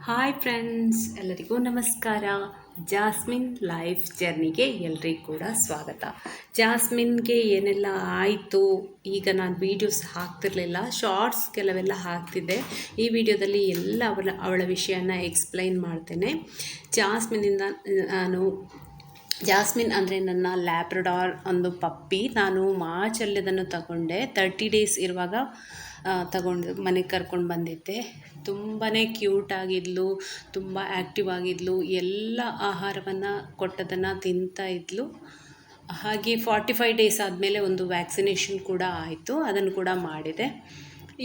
Hi friends ಎಲ್ಲರಿಗೂ ನಮಸ್ಕಾರ. Jasmine life ಜರ್ನಿಗೆ ಎಲ್ರಿಗೂ ಕೂಡ ಸ್ವಾಗತ. ಜಾಸ್ಮಿನ್ಗೆ ಏನೆಲ್ಲ ಆಯಿತು? ಈಗ ನಾನು ವೀಡಿಯೋಸ್ ಹಾಕ್ತಿರ್ಲಿಲ್ಲ ಶಾರ್ಟ್ಸ್ ಕೆಲವೆಲ್ಲ ಹಾಕ್ತಿದ್ದೆ. ಈ ವಿಡಿಯೋದಲ್ಲಿ ಎಲ್ಲ ಅವಳ ಅವಳ ವಿಷಯನ ಎಕ್ಸ್ಪ್ಲೈನ್ ಮಾಡ್ತೇನೆ. ಜಾಸ್ಮಿನಿಂದ, ನಾನು, ಜಾಸ್ಮಿನ್ ಅಂದರೆ ನನ್ನ ಲ್ಯಾಬ್ರಡಾರ್ ಒಂದು ಪಪ್ಪಿ ನಾನು ಮಾರ್ಚಲ್ಲಿ ಅದನ್ನು ತಗೊಂಡೆ. ತರ್ಟಿ ಡೇಸ್ ಇರುವಾಗ ತಗೊಂಡು ಮನೆಗೆ ಕರ್ಕೊಂಡು ಬಂದಿದ್ದೆ. ತುಂಬಾ ಕ್ಯೂಟಾಗಿದ್ಲು ತುಂಬ ಆ್ಯಕ್ಟಿವ್ ಆಗಿದ್ಲು, ಎಲ್ಲ ಆಹಾರವನ್ನು ಕೊಟ್ಟದನ್ನು ತಿಂತಾ ಇದ್ಲು. ಹಾಗೆ ಫಾರ್ಟಿ ಫೈವ್ ಡೇಸ್ ಆದಮೇಲೆ ಒಂದು ವ್ಯಾಕ್ಸಿನೇಷನ್ ಕೂಡ ಆಯಿತು, ಅದನ್ನು ಕೂಡ ಮಾಡಿದೆ.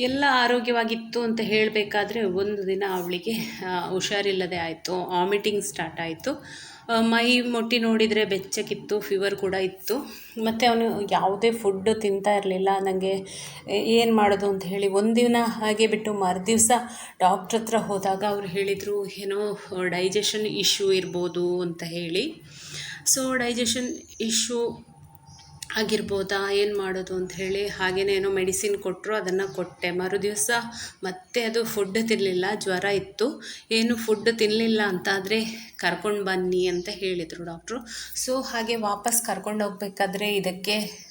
ಎಲ್ಲ ಆರೋಗ್ಯವಾಗಿತ್ತು ಅಂತ ಹೇಳಬೇಕಾದ್ರೆ ಒಂದು ದಿನ ಅವಳಿಗೆ ಹುಷಾರಿಲ್ಲದೆ ಆಯಿತು ವಾಮಿಟಿಂಗ್ ಸ್ಟಾರ್ಟ್ ಆಯಿತು. ಮೈ ಮೊಟ್ಟಿ ನೋಡಿದರೆ ಬೆಚ್ಚಕ್ಕಿತ್ತು ಫೀವರ್ ಕೂಡ ಇತ್ತು. ಮತ್ತು ಅವನು ಯಾವುದೇ ಫುಡ್ಡು ತಿಂತಾ ಇರಲಿಲ್ಲ. ನನಗೆ ಏನು ಮಾಡೋದು? ಅಂತ ಹೇಳಿ ಒಂದಿನ ಹಾಗೆ ಬಿಟ್ಟು ಮರುದಿವ್ಸ ಡಾಕ್ಟ್ರ್ ಹತ್ರ ಹೋದಾಗ ಅವ್ರು ಹೇಳಿದರು, ಏನೋ ಡೈಜೆಷನ್ ಇಶ್ಯೂ ಇರ್ಬೋದು ಅಂತ ಹೇಳಿ. ಸೊ ಡೈಜೆಷನ್ ಇಶ್ಯೂ ಆಗಿರ್ಬೋದಾ? ಏನು ಮಾಡೋದು ಅಂತ ಹೇಳಿ ಹಾಗೆಯೇ ಏನೋ ಮೆಡಿಸಿನ್ ಕೊಟ್ಟರು ಅದನ್ನು ಕೊಟ್ಟೆ. ಮರುದಿವಸ ಮತ್ತೆ ಅದು ಫುಡ್ ತಿನ್ನಲಿಲ್ಲ ಜ್ವರ ಇತ್ತು. ಏನು ಫುಡ್ ತಿನ್ನಲಿಲ್ಲ ಅಂತಾದರೆ ಕರ್ಕೊಂಡು ಬನ್ನಿ ಅಂತ ಹೇಳಿದರು ಡಾಕ್ಟ್ರು ಸೊ ಹಾಗೆ ವಾಪಸ್ ಕರ್ಕೊಂಡು ಹೋಗ್ಬೇಕಾದ್ರೆ ಇದಕ್ಕೆ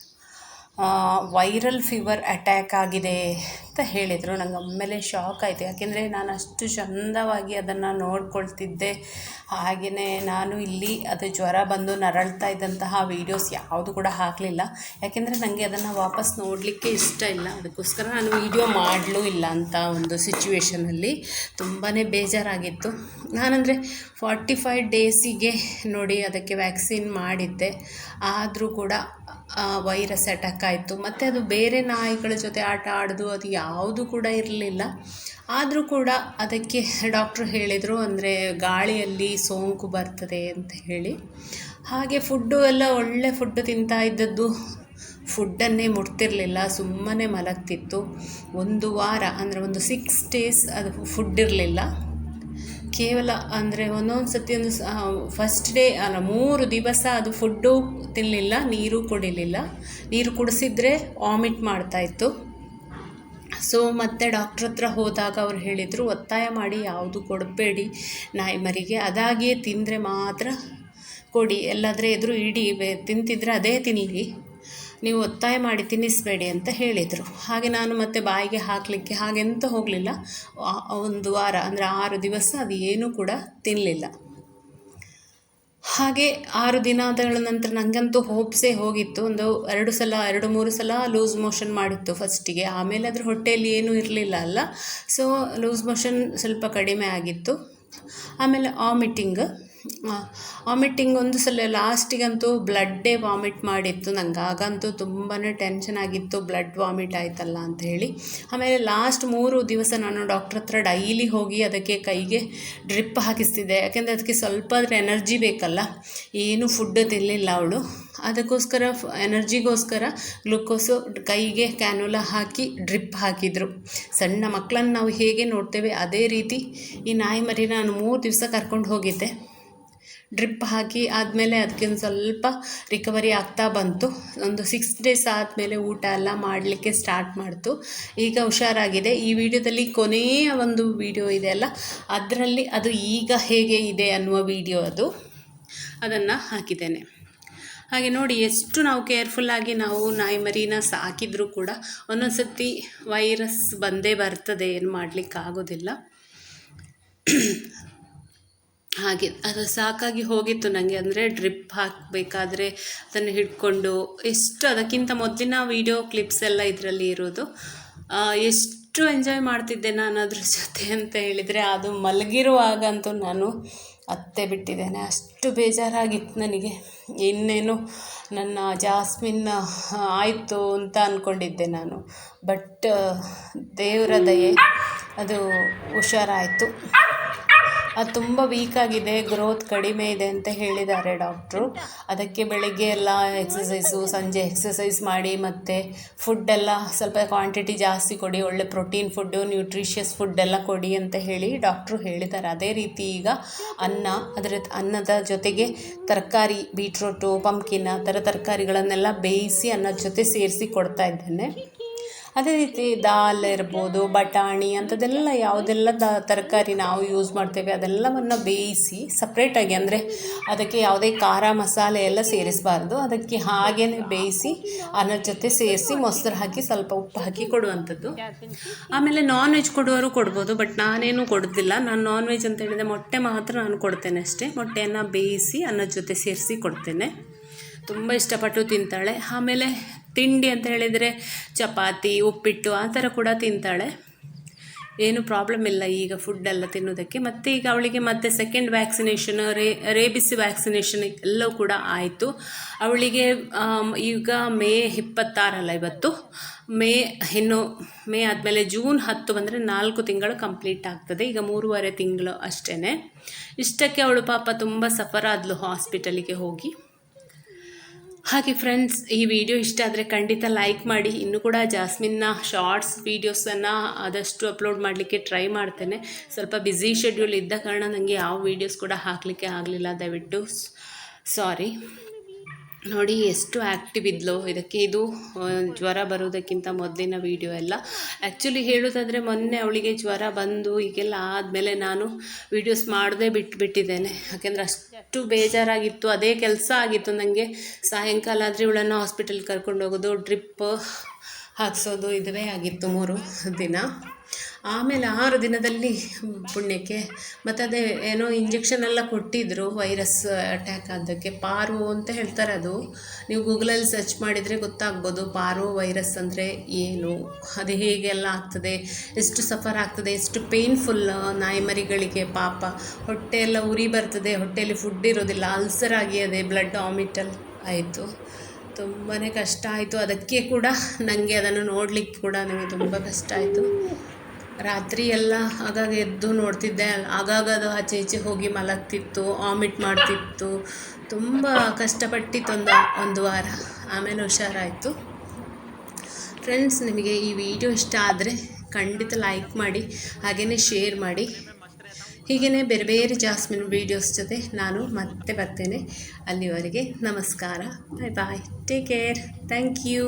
ವೈರಲ್ ಫೀವರ್ ಅಟ್ಯಾಕ್ ಆಗಿದೆ ಅಂತ ಹೇಳಿದರು. ನಂಗೆ ಆಮೇಲೆ ಶಾಕ್ ಆಯಿತು. ಯಾಕೆಂದರೆ ನಾನು ಅಷ್ಟು ಚಂದವಾಗಿ ಅದನ್ನು ನೋಡ್ಕೊಳ್ತಿದ್ದೆ. ಹಾಗೆಯೇ ನಾನು ಇಲ್ಲಿ ಅದು ಜ್ವರ ಬಂದು ನರಳ್ತಾ ಇದ್ದಂತಹ ವೀಡಿಯೋಸ್ ಯಾವುದು ಕೂಡ ಹಾಕಲಿಲ್ಲ. ಯಾಕೆಂದರೆ ನನಗೆ ಅದನ್ನು ವಾಪಸ್ ನೋಡಲಿಕ್ಕೆ ಇಷ್ಟ ಇಲ್ಲ. ಅದಕ್ಕೋಸ್ಕರ ನಾನು ವೀಡಿಯೋ ಮಾಡಲೂ ಇಲ್ಲ ಅಂತ ಒಂದು ಸಿಚುವೇಷನಲ್ಲಿ ತುಂಬಾ ಬೇಜಾರಾಗಿತ್ತು. ನಾನಂದರೆ ಫಾರ್ಟಿ ಫೈವ್ ಡೇಸಿಗೆ ನೋಡಿ ಅದಕ್ಕೆ ವ್ಯಾಕ್ಸಿನ್ ಮಾಡಿದ್ದೆ. ಆದರೂ ಕೂಡ ವೈರಸ್ ಅಟ್ಯಾಕ್ ಆಯಿತು. ಮತ್ತು ಅದು ಬೇರೆ ನಾಯಿಗಳ ಜೊತೆ ಆಟ ಆಡೋದು ಅದು ಯಾವುದು ಕೂಡ ಇರಲಿಲ್ಲ. ಆದರೂ ಕೂಡ ಅದಕ್ಕೆ ಡಾಕ್ಟ್ರು ಹೇಳಿದರು ಅಂದರೆ ಗಾಳಿಯಲ್ಲಿ ಸೋಂಕು ಬರ್ತದೆ ಅಂತ ಹೇಳಿ. ಹಾಗೆ ಫುಡ್ಡು ಎಲ್ಲ ಒಳ್ಳೆ ಫುಡ್ಡು ತಿಂತಾ ಇದ್ದದ್ದು ಫುಡ್ಡನ್ನೇ ಮುಟ್ತಿರಲಿಲ್ಲ ಸುಮ್ಮನೆ ಮಲಗ್ತಿತ್ತು. ಒಂದು ವಾರ, ಅಂದರೆ ಒಂದು ಸಿಕ್ಸ್ ಡೇಸ್ ಅದು ಫುಡ್ ಇರಲಿಲ್ಲ. ಕೇವಲ ಅಂದರೆ ಒಂದೊಂದು ಸತಿ ಒಂದು ಫಸ್ಟ್ ಡೇ ಅಲ್ಲ, ಮೂರು ದಿವಸ ಅದು ಫುಡ್ಡು ತಿನ್ನಲಿಲ್ಲ ನೀರು ಕುಡಿಲಿಲ್ಲ. ನೀರು ಕುಡಿಸಿದ್ರೆ ವಾಮಿಟ್ ಮಾಡ್ತಾಯಿತ್ತು ಸೊ ಮತ್ತೆ ಡಾಕ್ಟ್ರ್ ಹತ್ರ ಹೋದಾಗ ಅವ್ರು ಹೇಳಿದರು, ಒತ್ತಾಯ ಮಾಡಿ ಯಾವುದು ಕೊಡಬೇಡಿ ನಾಯಿ ಮರಿಗೆ. ಅದಾಗಿಯೇ ತಿಂದರೆ ಮಾತ್ರ ಕೊಡಿ. ಎಲ್ಲಾದರೆ ಎದುರು ಇಡಿ ತಿಂತಿದ್ರೆ ಅದೇ ತಿನ್ನಲಿ ನೀವು ಒತ್ತಾಯ ಮಾಡಿ ತಿನ್ನಿಸಬೇಡಿ ಅಂತ ಹೇಳಿದರು. ಹಾಗೆ ನಾನು ಮತ್ತೆ ಬಾಯಿಗೆ ಹಾಕಲಿಕ್ಕೆ ಹಾಗೆಂತ ಹೋಗಲಿಲ್ಲ. ಒಂದು ವಾರ, ಅಂದರೆ ಆರು ದಿವಸ ಅದು ಏನೂ ಕೂಡ ತಿನ್ನಲಿಲ್ಲ ಹಾಗೆ ಆರು ದಿನಗಳ ನಂತರ ನನಗಂತೂ ಹೋಪ್ಸೇ ಹೋಗಿತ್ತು. ಒಂದು ಎರಡು ಸಲ, ಎರಡು ಮೂರು ಸಲ ಲೂಸ್ ಮೋಷನ್ ಮಾಡಿತ್ತು ಫಸ್ಟಿಗೆ. ಆಮೇಲೆ ಅದ್ರ ಹೊಟ್ಟೆಯಲ್ಲಿ ಏನೂ ಇರಲಿಲ್ಲ ಅಲ್ಲ. ಸೊ ಲೂಸ್ ಮೋಷನ್ ಸ್ವಲ್ಪ ಕಡಿಮೆ ಆಗಿತ್ತು. ಆಮೇಲೆ ವಾಮಿಟಿಂಗ್. ವಾಮಿಟಿಂಗ್ ಒಂದು ಸಲ ಲಾಸ್ಟಿಗಂತೂ ಬ್ಲಡ್ಡೇ ವಾಮಿಟ್ ಮಾಡಿತ್ತು. ನಂಗೆ ಆಗಂತೂ ತುಂಬಾ ಟೆನ್ಷನ್ ಆಗಿತ್ತು. ಬ್ಲಡ್ ವಾಮಿಟ್ ಆಯ್ತಲ್ಲ ಅಂತ ಹೇಳಿ. ಆಮೇಲೆ ಲಾಸ್ಟ್ ಮೂರು ದಿವಸ ನಾನು ಡಾಕ್ಟ್ರ್ ಹತ್ರ ಡೈಲಿ ಹೋಗಿ ಅದಕ್ಕೆ ಕೈಗೆ ಡ್ರಿಪ್ ಹಾಕಿಸ್ತಿದ್ದೆ. ಯಾಕೆಂದರೆ ಅದಕ್ಕೆ ಸ್ವಲ್ಪ ಎನರ್ಜಿ ಬೇಕಲ್ಲ. ಏನು ಫುಡ್ ತಿನ್ನಲಿಲ್ಲ ಅವಳು. ಅದಕ್ಕೋಸ್ಕರ ಎನರ್ಜಿಗೋಸ್ಕರ ಗ್ಲುಕೋಸು ಕೈಗೆ ಕ್ಯಾನುಲ ಹಾಕಿ ಡ್ರಿಪ್ ಹಾಕಿದರು. ಸಣ್ಣ ಮಕ್ಕಳನ್ನು ನಾವು ಹೇಗೆ ನೋಡ್ತೇವೆ, ಅದೇ ರೀತಿ ಈ ನಾಯಿ ಮರಿ ನಾನು ಮೂರು ದಿವಸ ಕರ್ಕೊಂಡು ಹೋಗಿದ್ದೆ. ಡ್ರಿಪ್ ಹಾಕಿ ಆದಮೇಲೆ ಅದಕ್ಕೊಂದು ಸ್ವಲ್ಪ ರಿಕವರಿ ಆಗ್ತಾ ಬಂತು. ಒಂದು ಸಿಕ್ಸ್ ಡೇಸ್ ಆದಮೇಲೆ ಊಟ ಎಲ್ಲ ಮಾಡಲಿಕ್ಕೆ ಸ್ಟಾರ್ಟ್ ಮಾಡ್ತು. ಈಗ ಹುಷಾರಾಗಿದೆ. ಈ ವಿಡಿಯೋದಲ್ಲಿ ಕೊನೆಯ ಒಂದು ವಿಡಿಯೋ ಇದೆ ಅಲ್ಲ, ಅದರಲ್ಲಿ ಅದು ಈಗ ಹೇಗೆ ಇದೆ ಅನ್ನುವ ವಿಡಿಯೋ ಅದು. ಅದನ್ನು ಹಾಕಿದ್ದೇನೆ. ಹಾಗೆ ನೋಡಿ ಎಷ್ಟು ನಾವು ಕೇರ್ಫುಲ್ಲಾಗಿ ನಾವು ನಾಯಿ ಮರಿನ ಸಾಕಿದರೂ ಕೂಡ ಒಂದೊಂದು ಸರ್ತಿ ವೈರಸ್ ಬಂದೇ ಬರ್ತದೆ ಏನು ಮಾಡಲಿಕ್ಕಾಗೋದಿಲ್ಲ ಹಾಗೆ ಅದು ಸಾಕಾಗಿ ಹೋಗಿತ್ತು ನನಗೆ ಅಂದರೆ ಡ್ರಿಪ್ ಹಾಕಬೇಕಾದ್ರೆ ಅದನ್ನು ಹಿಡ್ಕೊಂಡು ಎಷ್ಟು ಅದಕ್ಕಿಂತ ಮೊದಲಿನ ವೀಡಿಯೋ ಕ್ಲಿಪ್ಸ್ ಎಲ್ಲ ಇದರಲ್ಲಿ ಇರೋದು. ಎಷ್ಟು ಎಂಜಾಯ್ ಮಾಡ್ತಿದ್ದೆ ನಾನು ಅದ್ರ ಜೊತೆ ಅಂತ ಹೇಳಿದರೆ ಅದು ಮಲಗಿರುವಾಗಂತೂ ನಾನು ಅತ್ತೆ ಬಿಟ್ಟಿದ್ದೇನೆ. ಅಷ್ಟು ಬೇಜಾರಾಗಿತ್ತು ನನಗೆ. ಇನ್ನೇನು ನನ್ನ ಜಾಸ್ಮಿನ್ ಆಯಿತು ಅಂತ ಅಂದ್ಕೊಂಡಿದ್ದೆ ನಾನು. ಬಟ್ ದೇವರ ದಯೆ ಅದು ಹುಷಾರಾಯಿತು. ಅದು ತುಂಬ ವೀಕಾಗಿದೆ ಗ್ರೋತ್ ಕಡಿಮೆ ಇದೆ ಅಂತ ಹೇಳಿದ್ದಾರೆ ಡಾಕ್ಟ್ರು ಅದಕ್ಕೆ ಬೆಳಗ್ಗೆ ಎಲ್ಲ ಎಕ್ಸಸೈಸು ಸಂಜೆ ಎಕ್ಸಸೈಸ್ ಮಾಡಿ ಮತ್ತು ಫುಡ್ಡೆಲ್ಲ ಸ್ವಲ್ಪ ಕ್ವಾಂಟಿಟಿ ಜಾಸ್ತಿ ಕೊಡಿ, ಒಳ್ಳೆ ಪ್ರೋಟೀನ್ ಫುಡ್ಡು ನ್ಯೂಟ್ರಿಷಿಯಸ್ ಫುಡ್ಡೆಲ್ಲ ಕೊಡಿ ಅಂತ ಹೇಳಿ ಡಾಕ್ಟ್ರು ಹೇಳಿದ್ದಾರೆ. ಅದೇ ರೀತಿ ಈಗ ಅನ್ನ, ಅದರ ಅನ್ನದ ಜೊತೆಗೆ ತರಕಾರಿ ಬೀಟ್ರೋಟು ಪಂಪ್ಕಿನ್ ಆ ಥರ ತರಕಾರಿಗಳನ್ನೆಲ್ಲ ಬೇಯಿಸಿ ಅನ್ನದ ಜೊತೆ ಸೇರಿಸಿ ಕೊಡ್ತಾ ಇದ್ದೇನೆ. ಅದೇ ರೀತಿ ದಾಲ್ ಇರ್ಬೋದು, ಬಟಾಣಿ ಅಂಥದ್ದೆಲ್ಲ ಯಾವುದೆಲ್ಲ ದ, ತರಕಾರಿ ನಾವು ಯೂಸ್ ಮಾಡ್ತೇವೆ, ಅದೆಲ್ಲವನ್ನು ಬೇಯಿಸಿ ಸಪ್ರೇಟಾಗಿ ಅಂದರೆ ಅದಕ್ಕೆ ಯಾವುದೇ ಖಾರ ಮಸಾಲೆ ಎಲ್ಲ ಸೇರಿಸಬಾರ್ದು. ಅದಕ್ಕೆ ಹಾಗೇ ಬೇಯಿಸಿ ಅನ್ನದ ಜೊತೆ ಸೇರಿಸಿ ಮೊಸರು ಹಾಕಿ ಸ್ವಲ್ಪ ಉಪ್ಪು ಹಾಕಿ ಕೊಡುವಂಥದ್ದು. ಆಮೇಲೆ ನಾನ್ ವೆಜ್ ಕೊಡುವವರು ಕೊಡ್ಬೋದು ಬಟ್ ನಾನೇನು ಕೊಡೋದಿಲ್ಲ. ನಾನು ನಾನ್ ವೆಜ್ ಅಂತ ಹೇಳಿದರೆ ಮೊಟ್ಟೆ ಮಾತ್ರ ನಾನು ಕೊಡ್ತೇನೆ ಅಷ್ಟೇ. ಮೊಟ್ಟೆಯನ್ನು ಬೇಯಿಸಿ ಅನ್ನದ ಜೊತೆ ಸೇರಿಸಿ ಕೊಡ್ತೇನೆ. ತುಂಬ ಇಷ್ಟಪಟ್ಟು ತಿಂತಾಳೆ. ಆಮೇಲೆ ತಿಂಡಿ ಅಂತ ಹೇಳಿದರೆ ಚಪಾತಿ, ಉಪ್ಪಿಟ್ಟು ಆ ಥರ ಕೂಡ ತಿಂತಾಳೆ. ಏನು ಪ್ರಾಬ್ಲಮ್ ಇಲ್ಲ ಈಗ ಫುಡ್ಡೆಲ್ಲ ತಿನ್ನೋದಕ್ಕೆ. ಮತ್ತು ಈಗ ಅವಳಿಗೆ ಮತ್ತೆ ಸೆಕೆಂಡ್ ವ್ಯಾಕ್ಸಿನೇಷನ್ ರೇ, ರೇಬಿಸಿ ವ್ಯಾಕ್ಸಿನೇಷನ್ ಎಲ್ಲವೂ ಕೂಡ ಆಯಿತು. ಅವಳಿಗೆ ಈಗ ಮೇ ಇಪ್ಪತ್ತಾರಲ್ಲ ಇವತ್ತು. ಮೇ, ಇನ್ನು ಮೇ ಆದಮೇಲೆ ಜೂನ್ ಹತ್ತು ಬಂದರೆ ನಾಲ್ಕು ತಿಂಗಳು ಕಂಪ್ಲೀಟ್ ಆಗ್ತದೆ. ಈಗ ಮೂರುವರೆ ತಿಂಗಳು ಅಷ್ಟೇ ಇಷ್ಟಕ್ಕೆ ಅವಳು ಪಾಪ ತುಂಬ ಸಫರ್ ಆದ್ಲು ಹಾಸ್ಪಿಟಲಿಗೆ ಹೋಗಿ. ಹಾಗೆ ಫ್ರೆಂಡ್ಸ್ ಈ ವಿಡಿಯೋ ಇಷ್ಟ ಆದರೆ ಖಂಡಿತ ಲೈಕ್ ಮಾಡಿ. ಇನ್ನೂ ಕೂಡ ಜಾಸ್ಮಿನ್ನ ಶಾರ್ಟ್ಸ್ ವೀಡಿಯೋಸನ್ನು ಆದಷ್ಟು ಅಪ್ಲೋಡ್ ಮಾಡಲಿಕ್ಕೆ ಟ್ರೈ ಮಾಡ್ತೇನೆ. ಸ್ವಲ್ಪ ಬ್ಯುಸಿ ಶೆಡ್ಯೂಲ್ ಇದ್ದ ಕಾರಣ ನನಗೆ ಯಾವ ವೀಡಿಯೋಸ್ ಕೂಡ ಹಾಕಲಿಕ್ಕೆ ಆಗಲಿಲ್ಲ. ದಯವಿಟ್ಟು ಸಾರಿ ನೋಡಿ ಎಷ್ಟು ಆ್ಯಕ್ಟಿವ್ ಇದ್ಲು. ಇದಕ್ಕೆ ಇದು ಜ್ವರ ಬರೋದಕ್ಕಿಂತ ಮೊದಲಿನ ವಿಡಿಯೋ ಎಲ್ಲ. ಆ್ಯಕ್ಚುಲಿ ಹೇಳೋದಾದರೆ ಮೊನ್ನೆ ಅವಳಿಗೆ ಜ್ವರ ಬಂದು, ಈಗೆಲ್ಲ ಆದಮೇಲೆ ನಾನು ವೀಡಿಯೋಸ್ ಮಾಡದೇ ಬಿಟ್ಟುಬಿಟ್ಟಿದ್ದೇನೆ ಯಾಕೆಂದರೆ ಅಷ್ಟು ಬೇಜಾರಾಗಿತ್ತು. ಅದೇ ಕೆಲಸ ಆಗಿತ್ತು. ನನಗೆ ಸಾಯಂಕಾಲ ಆದರೆ ಇವಳನ್ನು ಹಾಸ್ಪಿಟಲ್ ಕರ್ಕೊಂಡು ಹೋಗೋದು ಡ್ರಿಪ್ ಹಾಕ್ಸೋದು ಇದುವೇ ಆಗಿತ್ತು ಮೂರು ದಿನ. ಆಮೇಲೆ ಆರು ದಿನದಲ್ಲಿ ಪುಣ್ಯಕ್ಕೆ ಮತ್ತು ಅದೇ ಏನೋ ಇಂಜೆಕ್ಷನ್ ಎಲ್ಲ ಕೊಟ್ಟಿದ್ದರು ವೈರಸ್ ಅಟ್ಯಾಕ್ ಆದಕ್ಕೆ. ಪಾರು ಅಂತ ಹೇಳ್ತಾರೆ ಅದು. ನೀವು ಗೂಗಲಲ್ಲಿ ಸರ್ಚ್ ಮಾಡಿದರೆ ಗೊತ್ತಾಗ್ಬೋದು ಪಾರು ವೈರಸ್ ಅಂದರೆ ಏನು, ಅದು ಹೇಗೆಲ್ಲ ಆಗ್ತದೆ, ಎಷ್ಟು ಸಫರ್ ಆಗ್ತದೆ, ಎಷ್ಟು ಪೇನ್ಫುಲ್ ನಾಯಿಮರಿಗಳಿಗೆ ಪಾಪ. ಹೊಟ್ಟೆ ಎಲ್ಲ ಉರಿ ಬರ್ತದೆ, ಹೊಟ್ಟೆಯಲ್ಲಿ ಫುಡ್ ಇರೋದಿಲ್ಲ ಅಲ್ಸರ್ ಆಗಿ ಅದೇ ಬ್ಲಡ್ ವಾಮಿಟಲ್ ಆಯಿತು. ತುಂಬಾ ಕಷ್ಟ ಆಯಿತು. ಅದಕ್ಕೆ ಕೂಡ ನನಗೆ ಅದನ್ನು ನೋಡಲಿಕ್ಕೆ ಕೂಡ ನನಗೆ ತುಂಬ ಕಷ್ಟ ಆಯಿತು. ರಾತ್ರಿ ಎಲ್ಲ ಆಗಾಗ ಎದ್ದು ನೋಡ್ತಿದ್ದೆ. ಆಗಾಗ ಅದು ಆಚೆ ಈಚೆ ಹೋಗಿ ಮಲಗ್ತಿತ್ತು, ವಾಮಿಟ್ ಮಾಡ್ತಿತ್ತು. ತುಂಬ ಕಷ್ಟಪಟ್ಟಿತ್ತು ಒಂದು ಒಂದು ವಾರ. ಆಮೇಲೆ ಹುಷಾರಾಯಿತು. ಫ್ರೆಂಡ್ಸ್ ನಿಮಗೆ ಈ ವಿಡಿಯೋ ಇಷ್ಟ ಆದರೆ ಖಂಡಿತ ಲೈಕ್ ಮಾಡಿ ಹಾಗೆಯೇ ಶೇರ್ ಮಾಡಿ. ಹೀಗೆಯೇ ಬೇರೆ ಬೇರೆ ಜಾಸ್ಮಿನ್ ವೀಡಿಯೋಸ್ ಜೊತೆ ನಾನು ಮತ್ತೆ ಬರ್ತೇನೆ. ಅಲ್ಲಿವರೆಗೆ ನಮಸ್ಕಾರ. Bye bye take care thank you